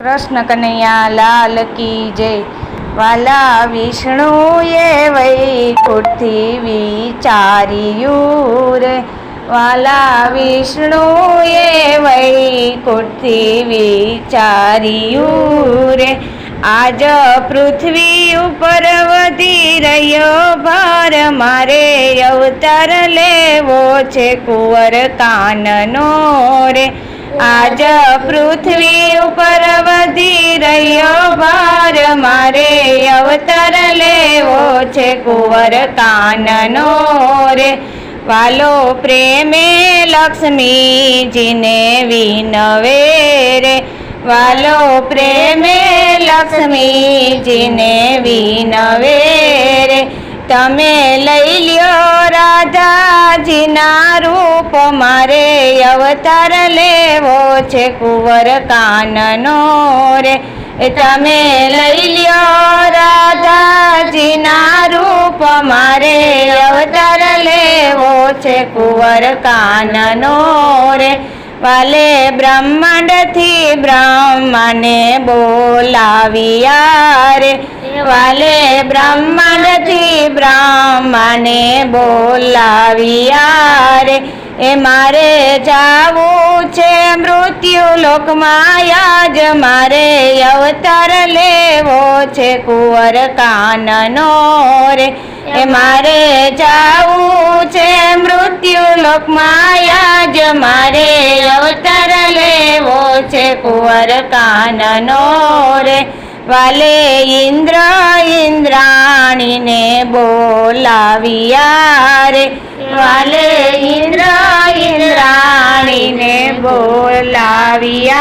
કૃષ્ણ કનૈયા લાલ કી જય. વાલા વિષ્ણુએ વૈકુંઠથી વિચાર્યું રે. વાલા વિષ્ણુએ વૈકુંઠથી વિચાર્યું રે. આજ પૃથ્વી ઉપર વધી રહ્યો ભાર. મારે અવતાર લેવો છે કુંવર કાનનો રે. આજ પૃથ્વી ઉપર વધી રહ્યો ભાર. મારે અવતાર લેવો છે કુંવર કાનનો રે. વાલો પ્રેમે લક્ષ્મીજીને વિનવે રે. વાલો પ્રેમે લક્ષ્મીજીને વિનવે રે. તમે લઈ લ્યો રાધાજીના રૂપ મારે અવતાર લેવો છે કુંવર કાનનો રે. તમે લઈ લ્યો રાધાજીના રૂપ મારે અવતાર લેવો છે કુંવર કાનનો રે. વાલે બ્રહ્માંડથી બ્રહ્માને બોલાવ્યા રે. વાલે બ્રહ્માંડથી બ્રહ્માને બોલાવ્યા રે એ મારે જાવું છે મૃત્યુ લોકમાં જ મારે અવતાર લેવો છે કુંવર કાનનો રે. એ મારે જાવું છે મૃત્યુ લોકમાં જ મારે અવતાર લેવો છે કુંવર કાનનો રે. વાલે ઇન્દ્ર ઇન્દ્રાણીને બોલાવ્યા રે વાલે ઇન્દ્ર ઇન્દ્રાણીને બોલાવ્યા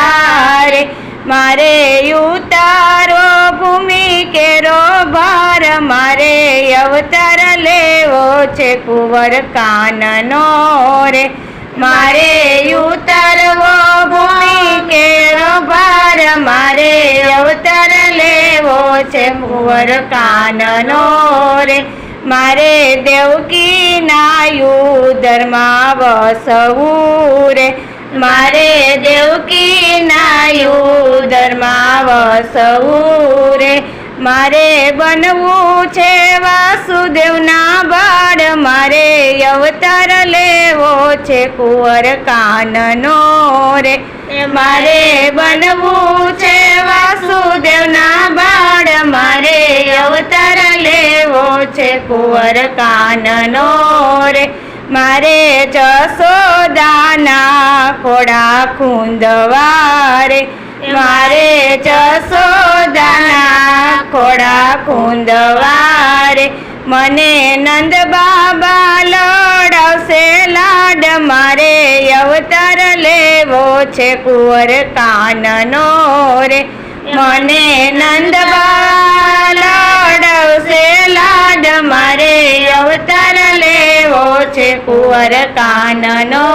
રે મારે ઉતારો ભૂમિ કેરો ભાર, મારે અવતાર લેવો છે કુંવર કાનનો રે. મારે ઉતરવો ભૂમિ કેરો ભાર, મારે અવતાર લેવો છે કુંવર કાનનો રે. મારે દેવકી નાયુદરમાં વસવું રે. મારે દેવકી નાયુદરમાં વસવું રે. મારે બનવું છે વાસુદેવના બાળ, મારે અવતાર લેવો છે કુંવર કાનનો રે. મારે બનવું છે વાસુદેવના બાળ, મારે અવતાર લેવો છે કુંવર કાનનો રે. મારે જસોદાના ખોડા ખૂંદવારે મારે જસોદાના ખોડા કુંદવારે મને નંદ બાબા લડાવશે, લાડ મારે, અવતાર લેવો છે કુંવર કાનનો રે. મને નંદ લડાવશે, લાડ મારે, અવતાર લેવો છે કુંવર કાનનો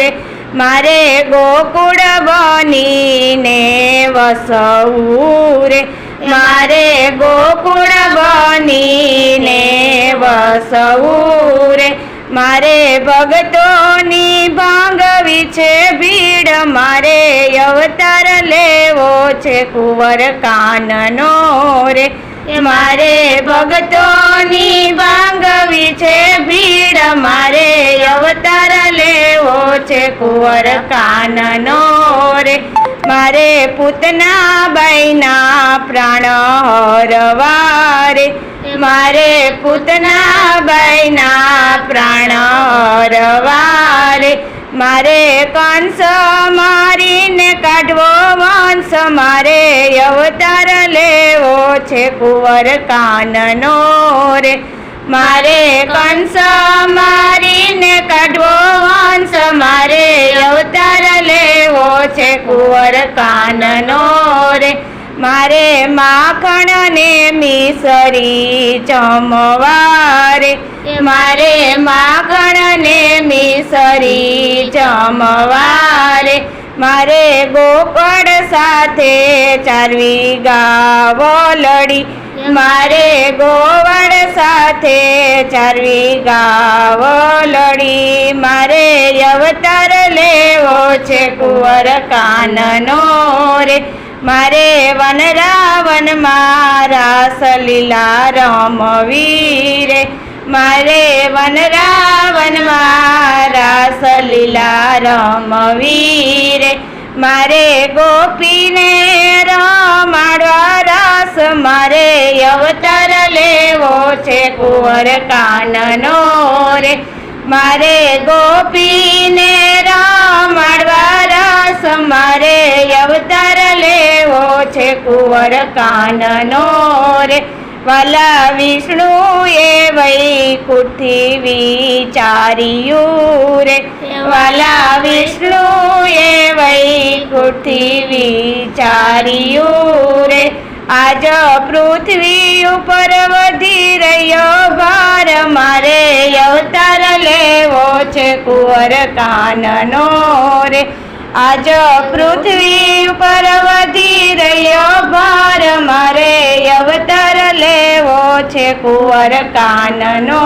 રે. મારે ગોકુળ બનીને વસવું રે. મારે ગોકુળ બનીને વસવું રે. મારે ભગતોની ભાંગવી છે ભીડ. મારે અવતાર લેવો છે કુંવર કાનનો રે. મારે ભગતોની અવતાર છે કુંવર કાનનો રે. મારે પૂતના બાઈના પ્રાણ હરવારે. મારે પૂતના બાઈના પ્રાણ હરવારે. મારે કંસ મારીને કાઢવો, વંશ મારે અવતાર લેવો છે કુંવર કાનનો રે. મારે કંસ મારીને કાઢવો કુંવર કાનનો રે. મારે માખણ ને મિસરી ચમવારે મારે માખણ ને મિસરી ચમવારે મારે ગોકળ સાથે ચારવી ગાવો લડી. મારે ગોવડ સાથે ચારવી ગાવો લડી. મારે અવતાર લેવો છે કુંવર કાનનો રે. મારે વન રાવણ મારા સલીલા રમવી રે મારે વન રાવણ મારા સલીલા રમવી મારે ગોપીને રમાડવા રસ, મારે અવતાર લેવો છે કુંવર કાનનો રે. મારે ગોપીને રમાડવા રસ, મારે અવતાર લેવો છે કુંવર કાનનો રે. વાલા વિષ્ણુએ વૈકુંઠથી વિચાર્યું રે. વાલા વિષ્ણુએ વૈકુંઠથી વિચાર્યું રે. આજ પૃથ્વી ઉપર વધી રહ્યો ભાર, મારે અવતાર લેવો છે કુંવર કાનનો રે. આજ પૃથ્વી ઉપર વધી રહ્યો ભાર મારે અવતાર લેવો છે કુંવર કાનનો